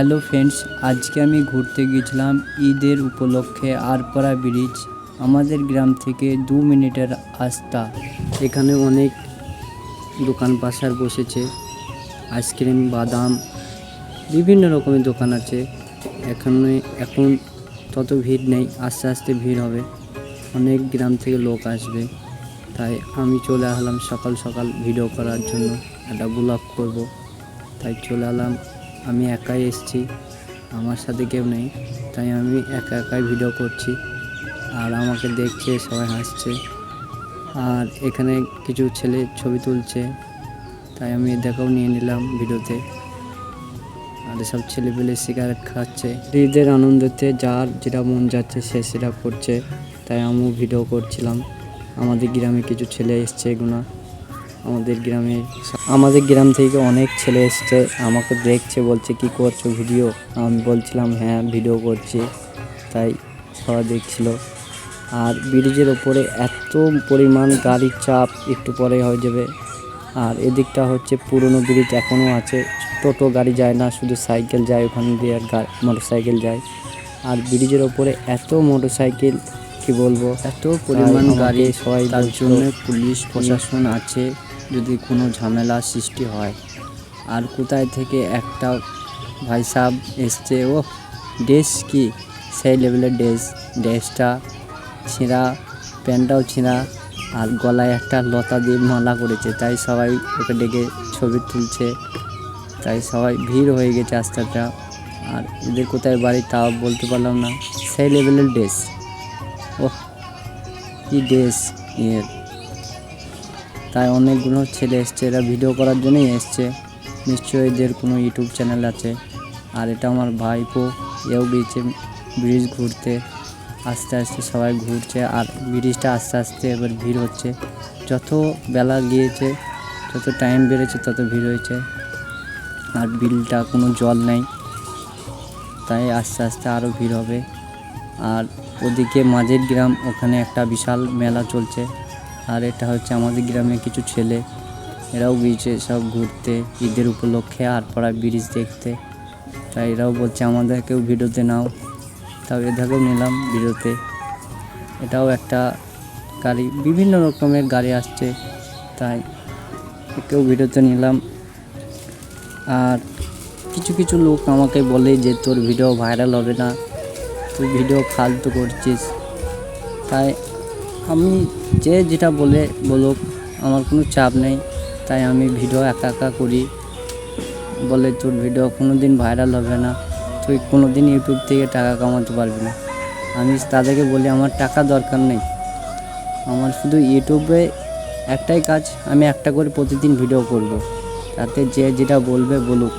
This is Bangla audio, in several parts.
হ্যালো ফ্রেন্ডস আজকে আমি ঘুরতে গিয়েছিলাম ঈদের উপলক্ষে আরপাড়া ব্রিজ আমাদের গ্রাম থেকে দু মিনিটের রাস্তা। এখানে অনেক দোকান পাশার বসেছে, আইসক্রিম, বাদাম, বিভিন্ন রকমের দোকান আছে। এখানে এখন তত ভিড় নেই, আস্তে আস্তে ভিড় হবে। অনেক গ্রাম থেকে লোক আসবে, তাই আমি চলে আসলাম সকাল সকাল ভিডিও করার জন্য। একটা ব্লগ করব, তাই চলে এলাম। আমি একাই এসেছি, আমার সাথে কেউ নেই, তাই আমি একা একাই ভিডিও করছি আর আমাকে দেখছে, সবাই হাসছে আর এখানে কিছু ছেলে ছবি তুলছে, তাই আমি দেখাও নিয়ে নিলাম ভিডিওতে আর সব ছেলেপেলে সিগারেট খাচ্ছে। ঈদের আনন্দতে যার যেটা মন যাচ্ছে, সে সেটা করছে, তাই আমিও ভিডিও করছিলাম। আমাদের গ্রামে কিছু ছেলে এসছে এগুলো আমাদের গ্রামে আমাদের গ্রাম থেকে অনেক ছেলে এসছে আমাকে দেখছে বলছে কি করছ ভিডিও? আমি বলছিলাম হ্যাঁ ভিডিও করছি। তাই সবাই দেখছিল। আর ব্রিজের ওপরে এত পরিমাণ গাড়ির চাপ একটু পরে হয়ে যাবে। আর এদিকটা হচ্ছে পুরনো ব্রিজ এখনও আছে। টোটো গাড়ি যায় না শুধু সাইকেল যায় ওখান দিয়ে আর মোটর সাইকেল যায়। আর ব্রিজের ওপরে এত মোটর সাইকেল কী বলব এত পরিমাণ গাড়ি সবাই তার জন্য পুলিশ প্রশাসন আছে। যদি কোনো ঝামেলা সৃষ্টি হয়, আর কোথায় থেকে একটা ভাই সাহেব এসছে, ও ড্রেস কি? সেই লেভেলের ড্রেস, ড্রেসটা ছেঁড়া, প্যান্টটাও ছিঁড়া, আর গলায় একটা লতা দিয়ে মালা করেছে, তাই সবাই ওকে ডেকে ছবি তুলছে, তাই সবাই ভিড় হয়ে গেছে আস্তে আস্তে আর এদের কোথায় বাড়ি তাও বলতে পারলাম না। সেই লেভেলের ড্রেস ও কি ড্রেস ইয়ে তাই অনেকগুলো ছেলে এসছে, এরা ভিডিও করার জন্যই এসছে। নিশ্চয়ই এদের কোনো ইউটিউব চ্যানেল আছে। আর এটা আমার ভাইপো, এও গিয়েছে ব্রিজ ঘুরতে। আস্তে আস্তে সবাই ঘুরছে আর ব্রিজটা আস্তে আস্তে এবার ভিড় হচ্ছে। যত বেলা গিয়েছে, যত টাইম বেড়েছে, তত ভিড় হয়েছে। আর বিলটা কোনো জল নেই। তাই আস্তে আস্তে আরও ভিড় হবে। আর ওদিকে মাঝের গ্রাম, ওখানে একটা বিশাল মেলা চলছে। আর এটা হচ্ছে আমাদের গ্রামে কিছু ছেলে। এরাও গিয়েছে সব ঘুরতে, ঈদের উপলক্ষে আর পাড়া ব্রিজ দেখতে। তাই এরাও বলছে আমাদেরকেও ভিডিওতে নাও। তাও এদেরকেও নিলাম ভিডিওতে। এটাও একটা গাড়ি, বিভিন্ন রকমের গাড়ি আসছে। তাই একেও ভিডিওতে নিলাম। আর কিছু কিছু লোক আমাকে বলে যে, তোর ভিডিও ভাইরাল হবে না। তুই ভিডিও ফালতু করছিস। তাই আমি যে যেটা বলে বলুক, আমার কোনো চাপ নেই। তাই আমি ভিডিও একা একা করি। বলে তোর ভিডিও কোনো দিন ভাইরাল হবে না। তুই কোনো দিন ইউটিউব থেকে টাকা কামাতে পারবি না। আমি তাদেরকে বলি, আমার টাকা দরকার নেই। আমার শুধু ইউটিউবে একটাই কাজ, আমি একটা করে প্রতিদিন ভিডিও করব। তাতে যে যেটা বলবে বলুক।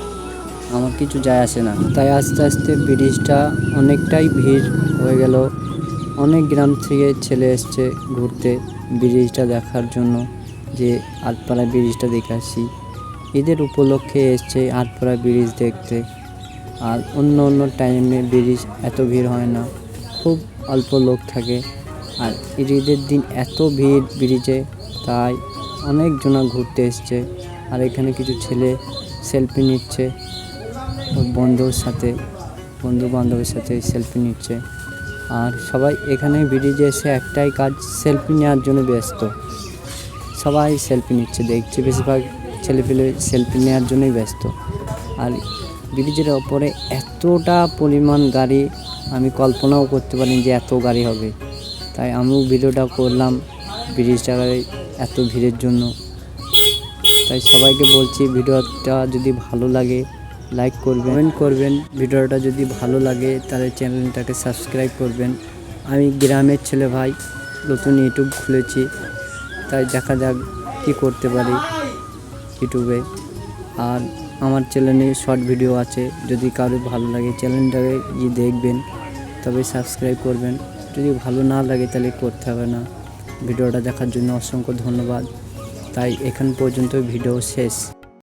আমার কিছু যায় আসে না। তাই আস্তে আস্তে ব্রিজটা অনেকটাই ভিড় হয়ে গেল। অনেক গ্রাম থেকে ছেলে এসছে ঘুরতে ব্রিজটা দেখার জন্য, যে আটপাড়া ব্রিজটা দেখে আসি। ঈদের উপলক্ষে এসছে আটপাড়া ব্রিজ দেখতে। আর অন্য অন্য টাইমে ব্রিজ এত ভিড় হয় না, খুব অল্প লোক থাকে। আর ঈদের দিন এত ভিড় ব্রিজে, তাই অনেকজনা ঘুরতে এসছে। আর এখানে কিছু ছেলে সেলফি নিচ্ছে, বন্ধুর সাথে বন্ধু বান্ধবের সাথে সেলফি নিচ্ছে। আর সবাই এখানে ব্রিজে এসে একটাই কাজ সেলফি নেওয়ার জন্য ব্যস্ত। সবাই সেলফি নিচ্ছে, দেখছি বেশিরভাগ ছেলেপেলে সেলফি নেওয়ার জন্যই ব্যস্ত। আর ব্রিজের ওপরে এতটা পরিমাণ গাড়ি আমি কল্পনাও করতে পারিনি যে এত গাড়ি হবে। তাই আমিও ভিডিওটা করলাম ব্রিজটায় এত ভিড়ের জন্য। তাই সবাইকে বলছি, ভিডিওটা যদি ভালো লাগে লাইক করবেন। কমেন্ট করবেন। ভিডিওটা যদি ভালো লাগে, তাহলে চ্যানেলটাকে সাবস্ক্রাইব করবেন। আমি গ্রামের ছেলে ভাই, নতুন ইউটিউব খুলেছি। তাই দেখা যাক কী করতে পারি ইউটিউবে। আর আমার চ্যানেলে শর্ট ভিডিও আছে, যদি কারও ভালো লাগে চ্যানেলটাকে গিয়ে দেখবেন, তবে সাবস্ক্রাইব করবেন। যদি ভালো না লাগে, তাহলে করতে হবে না। ভিডিওটা দেখার জন্য অসংখ্য ধন্যবাদ। তাই এখান পর্যন্ত ভিডিও শেষ।